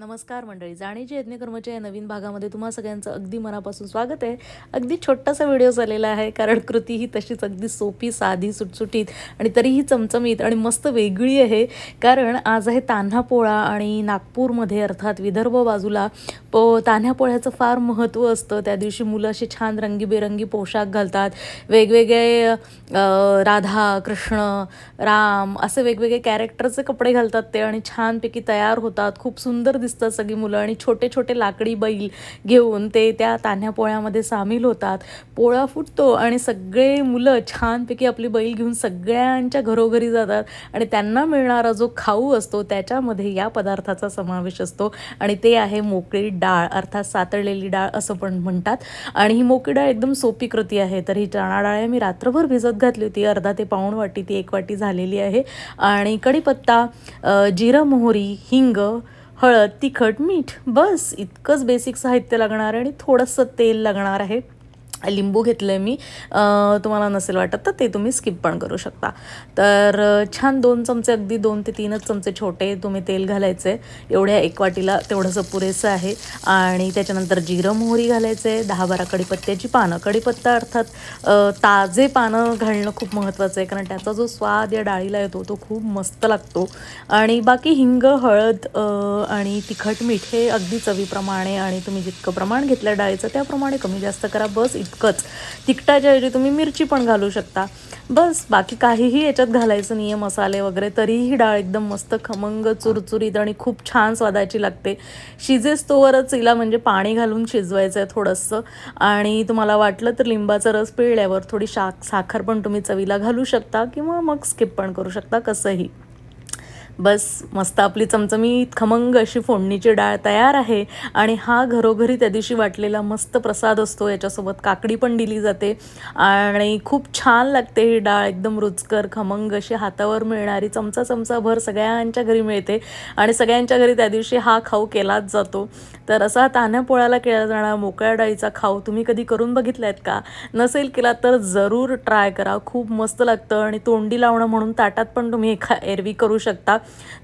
नमस्कार मंडळी जाणीचे यज्ञकर्माच्या या नवीन भागामध्ये तुम्हा सगळ्यांचं अगदी मनापासून स्वागत आहे. अगदी छोटासा व्हिडिओ झालेला आहे कारण कृती ही तशीच अगदी सोपी साधी सुटसुटीत आणि तरीही चमचमीत आणि मस्त वेगळी आहे. कारण आज आहे तान्हा पोळा आणि नागपूरमध्ये अर्थात विदर्भ बाजूला पो तान्ह्या पोळ्याचं फार महत्त्व असतं. त्या दिवशी मुलं असे छान रंगीबेरंगी पोशाख घालतात. वेगवेगळे राधा कृष्ण राम असे वेगवेगळे कॅरेक्टरचे कपडे घालतात ते आणि छानपैकी तयार होतात. खूप सुंदर दिसतात सगळी मुलं आणि छोटे छोटे लाकडी बैल घेऊन ते त्या तान्ह्या पोळ्यामध्ये सामील होतात. पोळा फुटतो आणि सगळे मुलं छानपैकी आपली बैल घेऊन सगळ्यांच्या घरोघरी जातात आणि त्यांना मिळणारा जो खाऊ असतो त्याच्यामध्ये या पदार्थाचा समावेश असतो आणि ते आहे मोकळी डाळ अर्थात सातळलेली डाळ असं पण म्हणतात. आणि ही मोकळी डाळ एकदम सोपी कृती आहे. तर ही चणा डाळ मी रात्रभर भिजत घातली होती. अर्धा ते पाऊण वाटी ती एक वाटी झालेली आहे. आणि कढीपत्ता जिरं मोहरी हिंग हळद तिखट मीठ बस. इतकंच बेसिक साहित्य लागणार आहे आणि थोडंसं तेल लागणार आहे. लिंबू घेतलं आहे मी तुम्हाला नसेल वाटत तर ते तुम्ही स्किप पण करू शकता. तर छान दोन चमचे अगदी दोन ते तीनच चमचे छोटे तुम्ही तेल घालायचे एवढ्या एक वाटीला तेवढंसं पुरेसं आहे. आणि त्याच्यानंतर जिरं मोहरी घालायचं आहे दहा बारा कडीपत्त्याची पानं. कढीपत्ता अर्थात ताजे पानं घालणं खूप महत्त्वाचं आहे. कारण त्याचा जो स्वाद या डाळीला येतो तो खूप मस्त लागतो. आणि बाकी हिंग हळद आणि तिखट मीठ हे अगदी चवीप्रमाणे आणि तुम्ही जितकं प्रमाण घेतलं डाळीचं त्याप्रमाणे कमी जास्त करा. बस इतकंच. तिखटाच्या ऐवजी तुम्ही मिरची पण घालू शकता. बस बाकी काहीही याच्यात घालायचं नाही आहे मसाले वगैरे तरीही ही डाळ एकदम मस्त खमंग चुरचुरीत आणि खूप छान स्वादाची लागते. शिजेस तोवरच हिला म्हणजे पाणी घालून शिजवायचं आहे थोडंसं. आणि तुम्हाला वाटलं तर लिंबाचा रस पिळल्यावर थोडी शाक साखर पण तुम्ही चवीला घालू शकता किंवा मग स्किप पण करू शकता कसंही. बस मस्त आपली चमचमीत खमंग अशी फोडणीची डाळ तयार आहे. आणि हा घरोघरी त्या दिवशी वाटलेला मस्त प्रसाद असतो याच्यासोबत काकडी पण दिली जाते. आणि खूप छान लागते ही डाळ एकदम रुचकर खमंग अशी हातावर मिळणारी चमचा चमचाभर सगळ्यांच्या घरी मिळते. आणि सगळ्यांच्या घरी त्या दिवशी हा खाऊ केलाच जातो. तर असा तान्या पोळ्याला केला जाणारा मोकळ्या डाळीचा खाऊ तुम्ही कधी करून बघितला आहेत का? नसेल केला तर जरूर ट्राय करा. खूप मस्त लागतं आणि तोंडी लावणं म्हणून ताटात पण तुम्ही एखा एरवी करू शकता.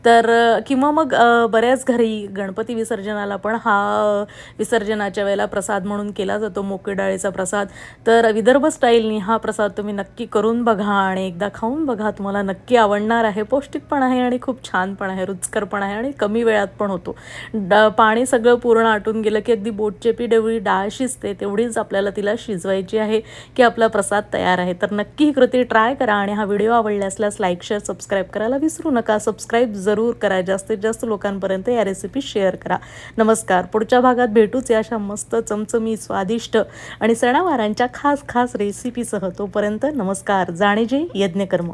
तर किंवा मग बऱ्याच घरी गणपती विसर्जनाला पण हा विसर्जनाच्या वेळेला प्रसाद म्हणून केला जातो मोकळी डाळीचा प्रसाद. तर विदर्भ स्टाईलनी हा प्रसाद तुम्ही नक्की करून बघा आणि एकदा खाऊन बघा. तुम्हाला नक्की आवडणार आहे. पौष्टिक पण आहे आणि खूप छान पण आहे. रुचकर पण आहे आणि कमी वेळात पण होतो. ड पाणी सगळं पूर्ण आटून गेलं की अगदी बोटचेपी डेवळी डाळ शिजते तेवढीच आपल्याला तिला शिजवायची आहे की आपला प्रसाद तयार आहे. तर नक्की ही कृती ट्राय करा आणि हा व्हिडिओ आवडला असल्यास लाईक शेअर सबस्क्राईब करायला विसरू नका. सबस्क्राईब जरूर करा. जास्तीत जास्त लोकांपर्यंत या रेसिपी शेअर करा. नमस्कार. पुढच्या भागात भेटूच या अशा मस्त चमचमी स्वादिष्ट आणि सणावारांच्या खास खास रेसिपीसह तोपर्यंत नमस्कार. जाणीजे यज्ञकर्म.